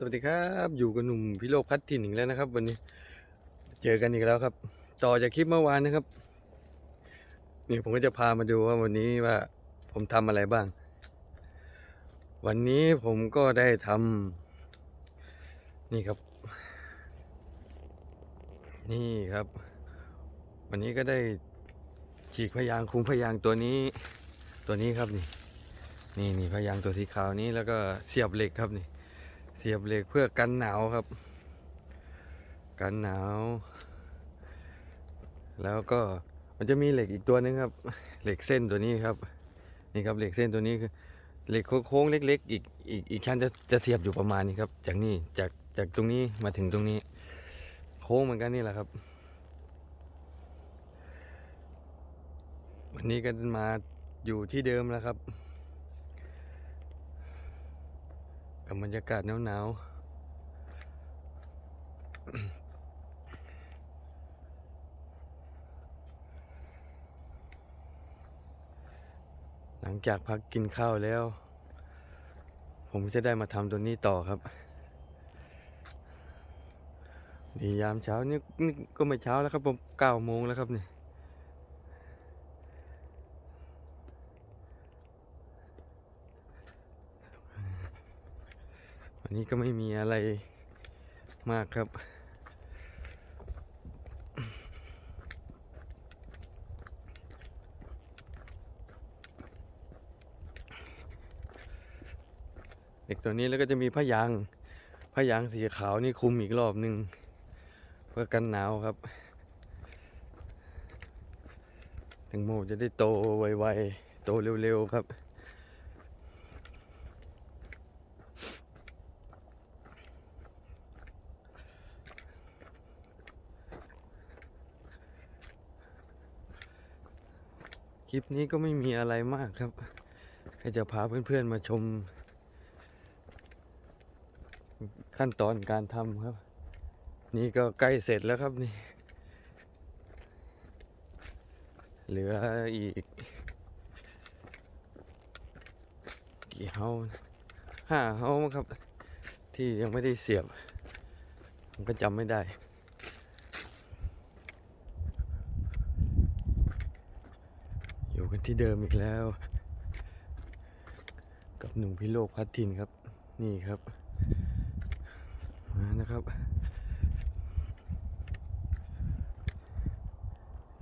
สวัสดีครับอยู่กับหนุ่มพิโลพัฒถิ่นอีกแล้วนะครับ วันนี้เจอกันอีกแล้วครับ ต่อจากคลิปเมื่อวานนะครับนี่ผมก็จะพามาดูว่าวันนี้ว่าผมทำอะไรบ้าง วันนี้ผมก็ได้ทำนี่ครับ นี่ครับ วันนี้ก็ได้ฉีกพยางคุมพยางตัวนี้ ตัวนี้ครับนี่ นี่นี่พยางตัวสีขาวนี้แล้วก็เสียบเหล็กครับนี่ เสียบเหล็กเพื่อกันหนาวครับ กันหนาว แล้วก็มันจะมีเหล็กอีกตัวนึงครับ เหล็กเส้นตัวนี้ครับ นี่ครับเหล็กเส้นตัวนี้คือเหล็กโค้งเล็ก ๆ อีกอีกอีกชั้นจะจะเสียบอยู่ประมาณนี้ครับ จากนี่จากจากตรงนี้มาถึงตรงนี้ โค้งเหมือนกันนี่แหละครับ วันนี้ก็มาอยู่ที่เดิมแล้วครับ กับบรรยากาศหนาวๆหลังจากพักกินข้าวแล้ว ผมจะได้มาทำตัวนี้ต่อครับนี่ยามเช้านี่ก็ไม่เช้าแล้วครับผมเก้าโมงแล้วครับเนี่ยันนี้ก็ไม่มีอะไรมากครับ เด็กตัวนี้แล้วก็จะมีพะยางพะยางสีขาวนี่คุมอีกรอบหนึ่งเพื่อกันหนาวครับแตงโมจะได้โตไวๆ โตเร็วๆครับ คลิปนี้ก็ไม่มีอะไรมากครับแค่จะพาเพื่อนๆมาชม ขั้นตอนการทำครับ นี่ก็ใกล้เสร็จแล้วครับนี่ เหลืออีก กี่เฮาห้าเฮาครับ ที่ยังไม่ได้เสียบผมก็จำไม่ได้ อยู่กันที่เดิมอีกแล้ว กับหนุ่มพิโลกพัดทินครับ นี่ครับมานะครับ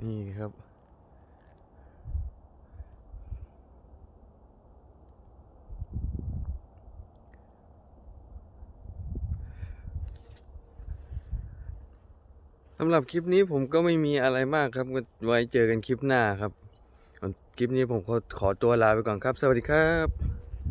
นี่ครับ สำหรับคลิปนี้ผมก็ไม่มีอะไรมากครับไว้เจอกันคลิปหน้าครับ คลิปนี้ผมขอขอตัวลาไปก่อนครับ สวัสดีครับ